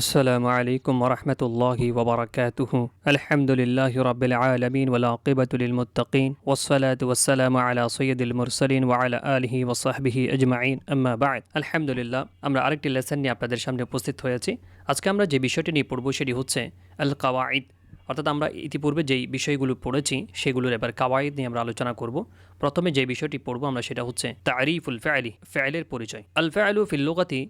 السلام عليكم ورحمة الله وبركاته الحمد لله رب العالمين والعاقبة للمتقين والصلاة والسلام على سيد المرسلين وعلى آله وصحبه أجمعين أما بعد الحمد لله আমরা আরেকটি লেসন নিয়ে আপনাদের সামনে উপস্থিত হয়েছি আজকে আমরা যে বিষয়টি নিয়ে পড়ব সেটি হচ্ছে আল কাওয়াইদ অর্থাৎ আমরা ইতিপূর্বে যেই বিষয়গুলো পড়েছি সেগুলোর এবার কাওয়াইদ নিয়ে আমরা আলোচনা করব প্রথমে যে বিষয়টি পড়ব আমরা সেটা হচ্ছে তারিফুল ফেয়ালি ফেয়ালের পরিচয় আল ফেয়ালু ফিল্লুকাতি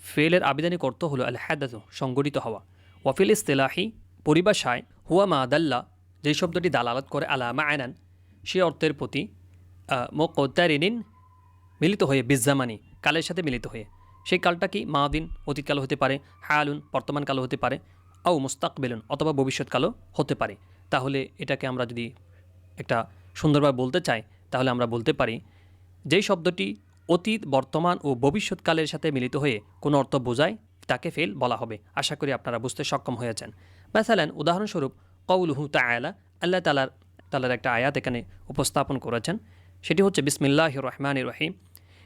ফেলের আবেদনিক অর্থ হলো আল হ্যাদাত সংগঠিত হওয়া। ওয়াফিল ইস্তেলাহি, পরিভাষায়, হুয়া মা আদাল্লা যে শব্দটি দালালত করে, আলা মা আনান সে অর্থের প্রতি মোকতারিনিন মিলিত হয়ে, বিজ্জামানি, কালের সাথে মিলিত হয়ে। সেই কালটা কি মা দিন অতীতকাল হতে পারে হায়ালুন বর্তমানকালও হতে পারে, আও মুস্তাকবেলুন অথবা ভবিষ্যৎকালও হতে পারে। তাহলে এটাকে আমরা যদি একটা সুন্দরভাবে বলতে চাই, তাহলে আমরা বলতে পারি, যেই শব্দটি অতীত বর্তমান ও ভবিষ্যৎকালের সাথে মিলিত হয়ে কোনো অর্থ বোঝায় তাকে ফেল বলা হবে আশা করি আপনারা বুঝতে সক্ষম হয়েছেন মাসালান উদাহরণস্বরূপ কৌলুহু তায়ালা আল্লাহ তালার তালার একটা আয়াত এখানে উপস্থাপন করেছেন সেটি হচ্ছে বিসমিল্লাহ রহমান রহিম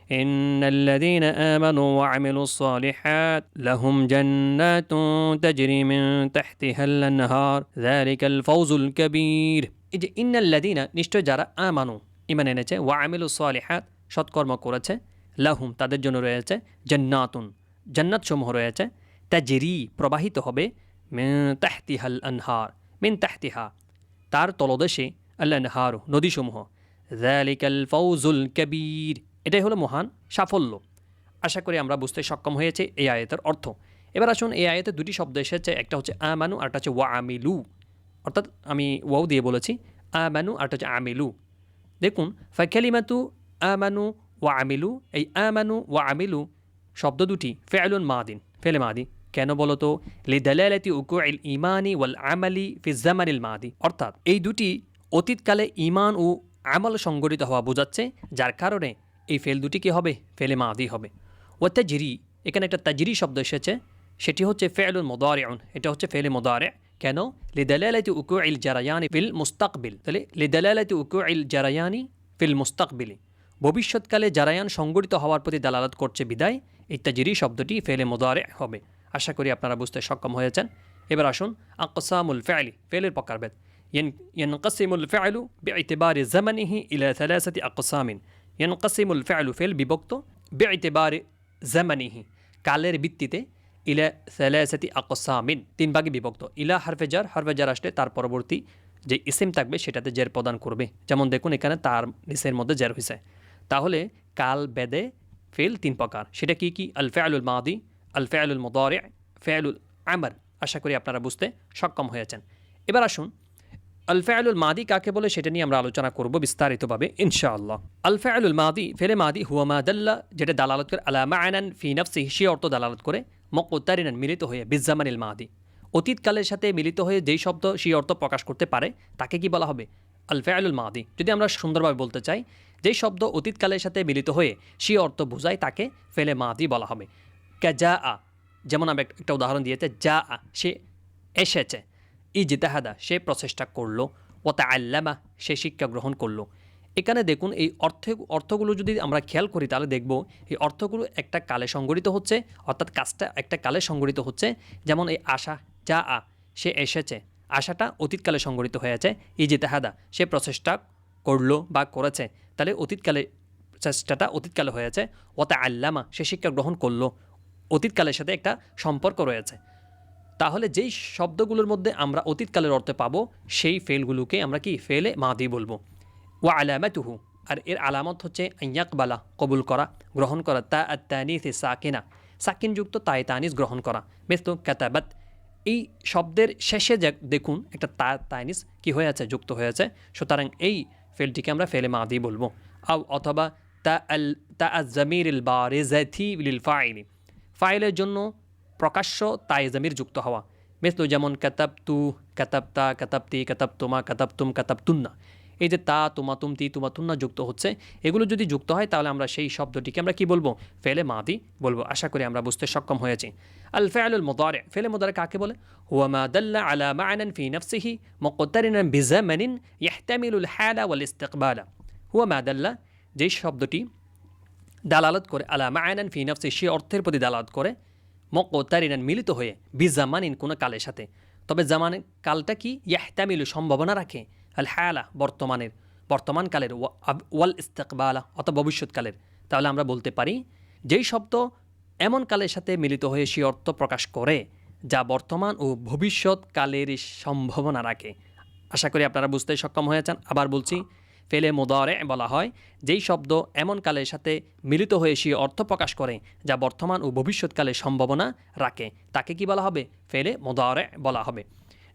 إن الذين آمنوا وعملوا الصالحات لهم جنات تجري من تحتها الأنهار ذلك الفوز الكبير এই যে ইন্নাল্লাদিনা নিশ্চয় যারা আমানু ইমান এনেছে ওয়া আমিলু সালিহাত সৎকর্ম করেছে, লাহুম তাদের জন্য রয়েছে জান্নাতুন। জান্নাত সমূহ রয়েছে। তাজেরি প্রবাহিত হবে মিন তাহতিহাল আনহার, মিন তাহতিহা। তার তলদেশে আল আনহার, নদীসমূহ। জালিকাল ফৌজুল কবির। এটাই হলো মহান সাফল্য। আশা করি আমরা বুঝতে সক্ষম হয়েছে এই আয়াতের অর্থ। এবার আসুন এই আয়াতে দুটি শব্দ এসেছে, একটা হচ্ছে আমানু আর একটা হচ্ছে ওয়া আমিলু অর্থাৎ আমি ওয়াও দিয়ে বলেছি, আমানু আর একটা হচ্ছে আমিলু। দেখুন ফাইকালিমাতু আমানু ওয়া আমিলু, এই আমানু ওয়া আমিলু শব্দ দুটি ফেয়ালুন মাদিন, ফেলে মাদি। কেন বলতো লিদালালাতি উকু ইল ইমানি ওয়াল আমালি ফিজামানিল মাদি। অর্থাৎ এই দুটি অতীতকালে ইমান ও আমল সংগঠিত হওয়া বোঝাচ্ছে, যার কারণে এই ফেল দুটি কি হবে? ফেলে মাদি হবে। ও তাজিরি, এখানে একটা তাজিরি শব্দ এসেছে, সেটি হচ্ছে ফেলুল মোদারেউন, এটা হচ্ছে ফেলে মোদারে। কেন? লিদালালাতি উকু ইল জারায়ানি ফিল মুস্তাকবিল। তাহলে লিদালালাতি উকু ইল জারায়ানি ফিল মুস্তাকবিলি। ভবিষ্যৎকালে জারায়ান সংগঠিত হওয়ার প্রতি দালালত করছে বিদায় ইত্যাজিরি শব্দটি ফেলে মোদারে হবে আশা করি আপনারা বুঝতে সক্ষম হয়েছেন এবার আসুন আকসামুল ফেয়ালি ফেলের প্রকারভেদ ينقسم الفعل باعتبار زمنه إلى ثلاثة أقسام ينقسم الفعل فعل বিভক্ত باعتبار زمنه কালের ভিত্তিতে ইলা সালাসাতি আকসামিন তিন ভাগে বিভক্ত ইলা হারফে জার হারফে জার আসলে তার পরবর্তী যে ইসিম থাকবে সেটাতে জের প্রদান করবে যেমন দেখুন এখানে তার নিসের মধ্যে জের হয়েছে তাহলে কাল বেদে ফেল তিন প্রকার। সেটা কি কি? আল ফেয়ালুল মাদি আল ফেয়ালুল মদারে ফেয়ালুল আমর আশা করি আপনারা বুঝতে সক্ষম হয়েছেন। এবার আসুন আল ফেয়ালুল মাদি কাকে বলে সেটা নিয়ে আমরা আলোচনা করব বিস্তারিতভাবে, ইনশাআল্লাহ। আল ফেয়ালুল মাদি, ফেলে মাদি হুয়া মাদাল্লা যেটা দালালত করে, আলা মায়নান ফি নফসি সে অর্থ দালালত করে মকোত্তারিনান মিলিত হয়ে, বিজ্জামানিল মাদি। অতীতকালের সাথে মিলিত হয়ে যেই শব্দ সেই অর্থ প্রকাশ করতে পারে, তাকে কি বলা হবে? আল ফেয়ালুল মাদি। যদি আমরা সুন্দরভাবে বলতে চাই যেই শব্দ অতীতকালের সাথে মিলিত হয়ে সে অর্থ বোঝায় তাকে ফেলে মাদি বলা হবে। ক্যা আ, যেমন আমি একটা উদাহরণ দিয়েছে, যা আ, সে এসেছে। ইজতেহাদা, সে প্রচেষ্টা করল। ওতা আল্লামা সে শিক্ষা গ্রহণ করল। এখানে দেখুন, এই অর্থ অর্থগুলো যদি আমরা খেয়াল করি, তাহলে দেখব এই অর্থগুলো একটা কালে সংগঠিত হচ্ছে, অর্থাৎ কাজটা একটা কালে সংগঠিত হচ্ছে। যেমন এই আশা, যা আ, সে এসেছে। আশাটা অতীতকালে সংগঠিত হয়েছে ইজতেহাদা, সে প্রচেষ্টা করল বা করেছে। তাহলে অতীতকালে চেষ্টাটা অতীতকালে হয়েছে ওতা আল্লামা সে শিক্ষা গ্রহণ করল। অতীতকালের সাথে একটা সম্পর্ক রয়েছে। তাহলে যেই শব্দগুলোর মধ্যে আমরা অতীতকালের অর্থে পাবো, সেই ফেলগুলোকে আমরা কি ফেলে মাদি বলব। ওয়া আলামাতুহু আর এর আলামত হচ্ছে ইয়াকবালা, কবুল করা, গ্রহণ করা। তা আত্মানিস সাকিনা। সাকিনযুক্ত তাই তানিস গ্রহণ করা। বেস্ত ক্যাতাবাত এই শব্দের শেষে দেখুন, একটা তা তাইনিস কি হয়ে আছে, যুক্ত হয়েছে সুতরাং এই ফেলটিকে আমরা ফেলে মাদি বলব। আও অথবা তা আল, তা জামির ইল বা রেজাথি লিল ফাইলি। ফাইলের জন্য প্রকাশ্য তাই জমির যুক্ত হওয়া। মেসলো যেমন কাতাব তু কাতাবতা, কাতাবতি, কাতাবতুমা, কাতাবতুম, কাতাবতুন্না। এই যে তা, তোমা তুমতি তুমা, তুন্না যুক্ত হচ্ছে, এগুলো যদি যুক্ত হয়, তাহলে আমরা সেই শব্দটিকে আমরা কি বলব? ফেলে মাদি বলব। আশা করি আমরা বুঝতে সক্ষম হয়েছি। আল ফেয়ালুল মোদারে। ফেলে মোদারে কাকে বলে? হুয়া মা আলা মা'নান ফি নাফসিহি মুকতারিনান বিজামানিন ইয়াহতামিলুল হালা ওয়াল ইস্তিকবালা। হুয়া মা যেই শব্দটি দালালত করে, আলা মা'নান ফি নাফসি, সে অর্থের প্রতি দালালত করে, মকতারিনান মিলিত হয়ে, বিজামানিন কোনো কালের সাথে। তবে জামান কালটা কি? ইয়াহতামিলু সম্ভাবনা রাখে। আল হায়ালা বর্তমানের বর্তমানকালের ওয়া- ওয়াল ইস্তেকবালা অথবা ভবিষ্যৎকালের তাহলে আমরা বলতে পারি, যেই শব্দ এমন কালের সাথে মিলিত হয়ে সে অর্থ প্রকাশ করে, যা বর্তমান ও ভবিষ্যৎকালের সম্ভাবনা রাখে। আশা করি আপনারা বুঝতে সক্ষম হয়েছেন। আবার বলছি, ফেলে মোদারে বলা হয়, যেই শব্দ এমন কালের সাথে মিলিত হয়ে সে অর্থ প্রকাশ করে, যা বর্তমান ও ভবিষ্যৎকালের সম্ভাবনা রাখে, তাকে কি বলা হবে? ফেলে মোদারে বলা হবে।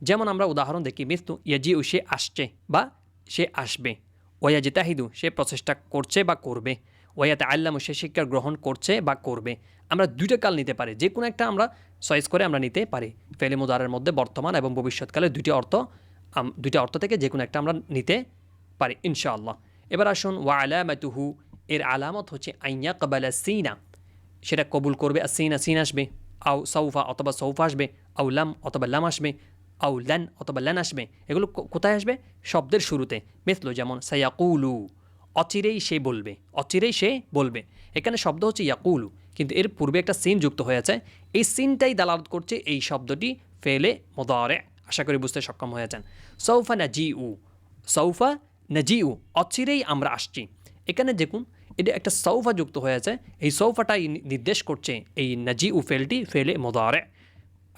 যেমন আমরা উদাহরণ দেখি মৃত্যু ইয়াজিউ, সে আসছে বা সে আসবে। ওয়া জিতাহিদু সে প্রচেষ্টা করছে বা করবে। ওয়াতে আল্লামু সে শিক্ষা গ্রহণ করছে বা করবে। আমরা দুইটা কাল নিতে পারি যে কোনো একটা আমরা চয়েস করে আমরা নিতে পারি। ফেলে মুদারের মধ্যে বর্তমান এবং ভবিষ্যৎকালে দুটি অর্থ দুইটা অর্থ থেকে যে কোনো একটা আমরা নিতে পারি, ইনশাআল্লাহ। এবার আসুন ওয়া আলামাতুহু এর আলামত হচ্ছে আইয়া কবালা সিনা। সেটা কবুল করবে, আর সিনা, সিন আসবে আউ সৌফা অথবা সৌফা আসবে আউ লাম অথবা লাম আসবে। আউ ল্যান অথবা ল্যান আসবে, এগুলো কোথায় আসবে? শব্দের শুরুতে। মিসলো যেমন সায়াকুলু, অচিরেই সে বলবে, অচিরেই সে বলবে। এখানে শব্দ হচ্ছে ইয়াকুলু, কিন্তু এর পূর্বে একটা সিন যুক্ত হয়েছে এই সিনটাই দালালত করছে, এই শব্দটি ফেলে মোদারে, আশা করি বুঝতে সক্ষম হয়েছেন। সৌফা নাজি উ সৌফা নাজি উ অচিরেই আমরা আসছি। এখানে দেখুন, এটা একটা সৌফা যুক্ত হয়েছে। এই সৌফাটাই নির্দেশ করছে, এই নাজি উ ফেলটি ফেলে মোদারে।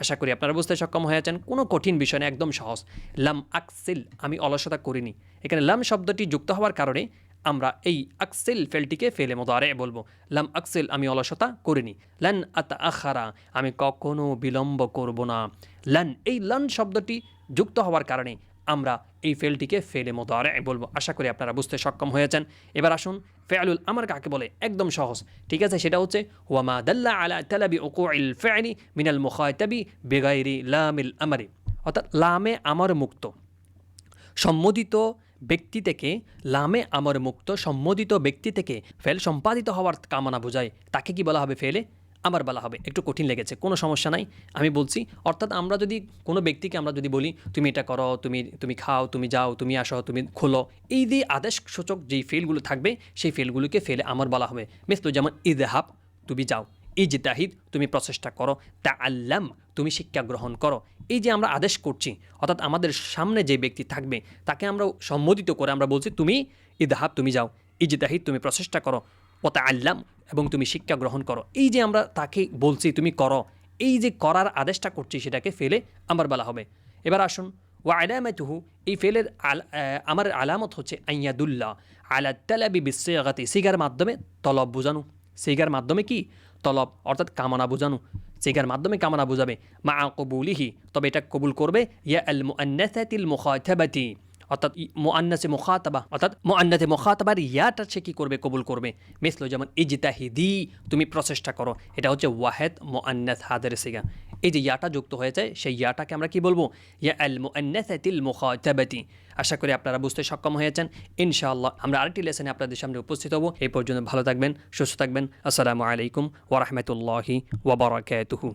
আশা করি আপনারা বুঝতে সক্ষম হয়েছেন, কোনো কঠিন বিষয় না, একদম সহজ। লাম আকসিল, আমি অলসতা করিনি। এখানে লাম শব্দটি যুক্ত হওয়ার কারণে আমরা এই আকসিল ফেলটিকে ফেলে মতো আরে বলব। লাম আকসিল, আমি অলসতা করিনি। লান আত আখারা আমি কখনো বিলম্ব করব না। লান, এই লান শব্দটি যুক্ত হওয়ার কারণে আমরা এই ফেলটিকে ফেলে মতো আর বলব। আশা করি আপনারা বুঝতে সক্ষম হয়েছেন। এবার আসুন ফেয়ালুল আমার কাকে বলে? একদম সহজ। ঠিক আছে, সেটা হচ্ছে ওয়ামা দাল্লা আলা তালাবি ওকুইল ফেয়ানি মিনাল মুখায়তাবি বেগাইরি লামিল আমারি। অর্থাৎ, লামে আমার মুক্ত। সম্মোদিত ব্যক্তি থেকে, লামে আমর মুক্ত, সম্মোদিত ব্যক্তি থেকে ফেল সম্পাদিত হওয়ার কামনা বোঝায়। তাকে কি বলা হবে ফেলে? আমার বলা হবে। একটু কঠিন লেগেছে, কোনো সমস্যা নাই, আমি বলছি, অর্থাৎ আমরা যদি কোনো ব্যক্তিকে আমরা যদি বলি, তুমি এটা করো, তুমি তুমি খাও, তুমি যাও, তুমি আসো, তুমি খোলো, এই দিয়ে আদেশ সূচক যেই ফেলগুলো থাকবে, সেই ফেলগুলোকে ফেলে আমার বলা হবে। মিসলু যেমন, ইদহাব, তুমি যাও। ইজতাহিদ, তুমি প্রচেষ্টা করো। তা আল্লাম তুমি শিক্ষা গ্রহণ করো। এই যে আমরা আদেশ করছি, অর্থাৎ আমাদের সামনে যে ব্যক্তি থাকবে, তাকে আমরা সম্বোধিত করে আমরা বলছি, তুমি ইদহাব, তুমি যাও। ইজতাহিদ, তুমি প্রচেষ্টা করো। ও তা আল্লাম এবং তুমি শিক্ষা গ্রহণ করো। এই যে আমরা তাকে বলছি, তুমি করো, এই যে করার আদেশটা করছি সেটাকে ফেলে আমার বলা হবে। এবার আসুন ও আলামাতুহু, এই ফেলের আল আমার আলামত হচ্ছে আইয়াদুল্লাহ আলা তালাবি বিশ্বগাতি সিগার মাধ্যমে তলব বোঝানো। সিগার মাধ্যমে কি? তলব, অর্থাৎ কামনা বোঝানো। সিগার মাধ্যমে কামনা বোঝাবে। মা কবুলিহি তবে এটা কবুল করবে। ইয়া আল মুআন্নাসাতিল মুখাতাবাতি। অর্থাৎ মোয়ান্নাসে মুখাতাবা, অর্থাৎ মোয়ান্নাতে মুখাতাবার ইয়াটা সে কী করবে, কবুল করবে? মিসলো যেমন ইজতাহিদি, তুমি প্রচেষ্টা করো। এটা হচ্ছে ওয়াহেদ মোয়ান্নাস হাদের সিগা। এই যে ইয়াটা যুক্ত হয়েছে, সেই ইয়াটাকে আমরা কি বলব? ইয়া আল মুআন্নাসাতিল মুখাতাবাতি। আশা করি আপনারা বুঝতে সক্ষম হয়েছেন। ইনশাআল্লাহ আমরা আরেকটি লেসনে আপনাদের সামনে উপস্থিত হব। এই পর্যন্ত ভালো থাকবেন, সুস্থ থাকবেন। আসসালামু আলাইকুম ওরহমতুল্লাহি ওবরাকাতুহু